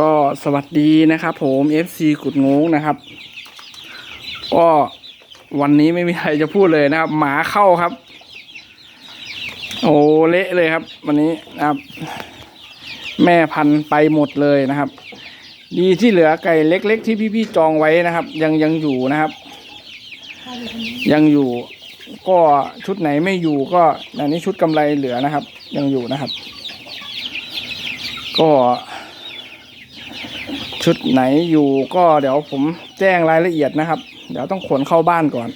ก็สวัสดีนะครับผม FC กุดงงนะครับ ก็วันนี้ไม่มีใครจะพูดเลยนะครับ หมาเข้าครับ โอ้เละเลยครับ วันนี้นะครับ แม่พันธุ์ไปหมดเลยนะครับ ดีที่เหลือไก่เล็ก ๆ ที่พี่ๆจองไว้นะครับ ยังยังอยู่นะครับ ยังอยู่ ก็ชุดไหนไม่อยู่ก็อันนี้ชุดกำไรเหลือนะครับ ยังอยู่นะครับ ก็ ชุดไหนอยู่ก็เดี๋ยวผมแจ้งรายละเอียดนะครับ เดี๋ยวต้องขนเข้าบ้านก่อน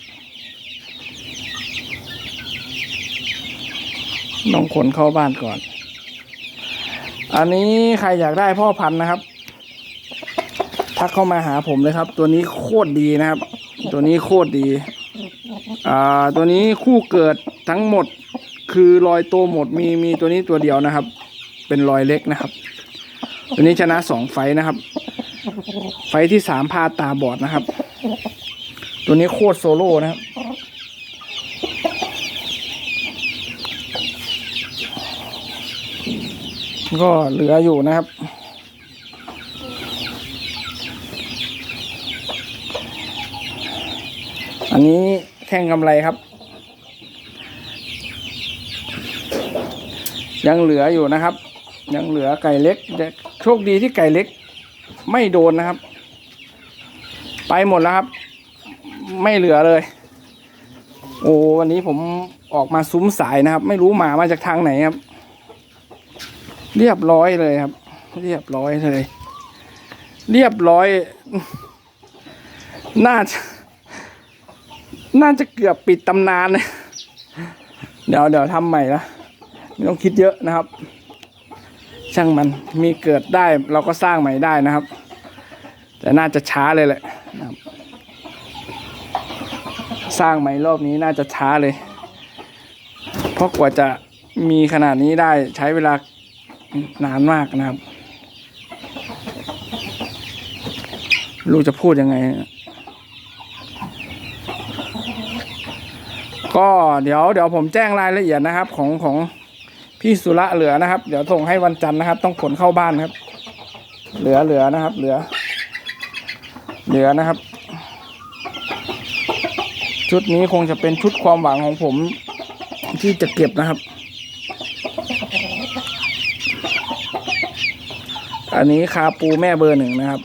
ต้องขนเข้าบ้านก่อน อันนี้ใครอยากได้พ่อพันธุ์นะครับ ทักเข้ามาหาผมเลยครับ ตัวนี้โคตรดีนะครับ ตัวนี้โคตรดี อ่า ตัวนี้คู่เกิดทั้งหมดคือรอยตัวหมดมีมีตัวนี้ตัวเดียวนะครับ เป็นรอยเล็กนะครับ ตัวนี้ชนะสองไฟนะครับ ไฟที่สามพาตาบอดนะครับ ตัวนี้โคตรโซโล่นะครับก็เหลืออยู่นะครับ อันนี้แข่งกำไรครับ ยังเหลืออยู่นะครับ ยังเหลือไก่เล็กโชคดีที่ไก่เล็ก ไม่โดนนะครับ ไปหมดแล้วครับ ไม่เหลือเลย โอ้วันนี้ผมออกมาซุ้มสายนะครับ ไม่รู้หมามาจากทางไหนครับ เรียบร้อยเลยครับ เรียบร้อยเลย เรียบร้อย น่าจะน่าจะเกือบปิดตำนานเลยเดี๋ยวเดี๋ยวทำใหม่ละไม่ต้องคิดเยอะนะครับ ช่างมันมีเกิดได้เราก็สร้างใหม่ได้นะครับ แต่น่าจะช้าเลยแหละนะครับสร้างใหม่รอบนี้น่าจะช้าเลย เพราะกว่าจะมีขนาดนี้ได้ใช้เวลานานมากนะครับรู้จะพูดยังไง ก็เดี๋ยวเดี๋ยวผมแจ้งรายละเอียดนะครับของของ พี่สุระเหลือนะครับ เดี๋ยวส่งให้วันจันทร์นะครับ ต้องขนเข้าบ้านครับ เหลือเหลือนะครับ เหลือ เหลือนะครับ ชุดนี้คงจะเป็นชุดความหวังของผมที่จะเก็บนะครับ อันนี้คาปูแม่เบอร์หนึ่งนะครับ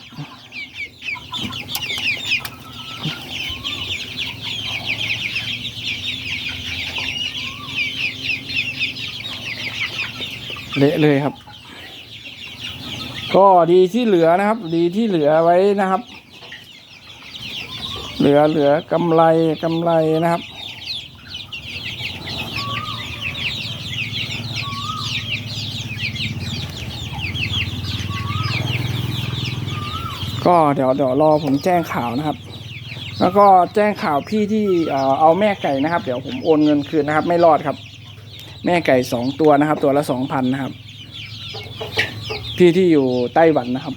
เละเลยครับ ก็ดีที่เหลือนะครับ ดีที่เหลือไว้นะครับ เหลือเหลือกำไรกำไรนะครับก็เดี๋ยวเดี๋ยวรอผมแจ้งข่าวนะครับ แล้วก็แจ้งข่าวพี่ที่เอาแม่ไก่นะครับ เดี๋ยวผมโอนเงินคืนนะครับ ไม่รอดครับ แม่ไก่สองตัวนะครับ ตัวละสองพันนะครับ พี่ที่อยู่ไต้หวันนะครับ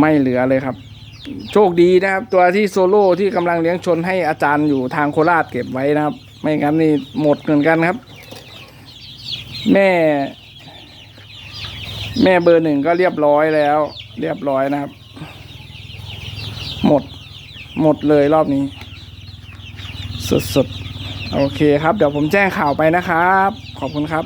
ไม่เหลือเลยครับ โชคดีนะครับ ตัวที่โซโล่ที่กำลังเลี้ยงชนให้อาจารย์อยู่ทางโคราชเก็บไว้นะครับ ไม่งั้นนี่หมดเหมือนกันครับ แม่ แม่เบอร์หนึ่งก็เรียบร้อยแล้ว เรียบร้อยนะครับ หมด หมดเลยรอบนี้ สุดๆ โอเคครับ เดี๋ยวผมแจ้งข่าวไปนะครับ ขอบคุณครับ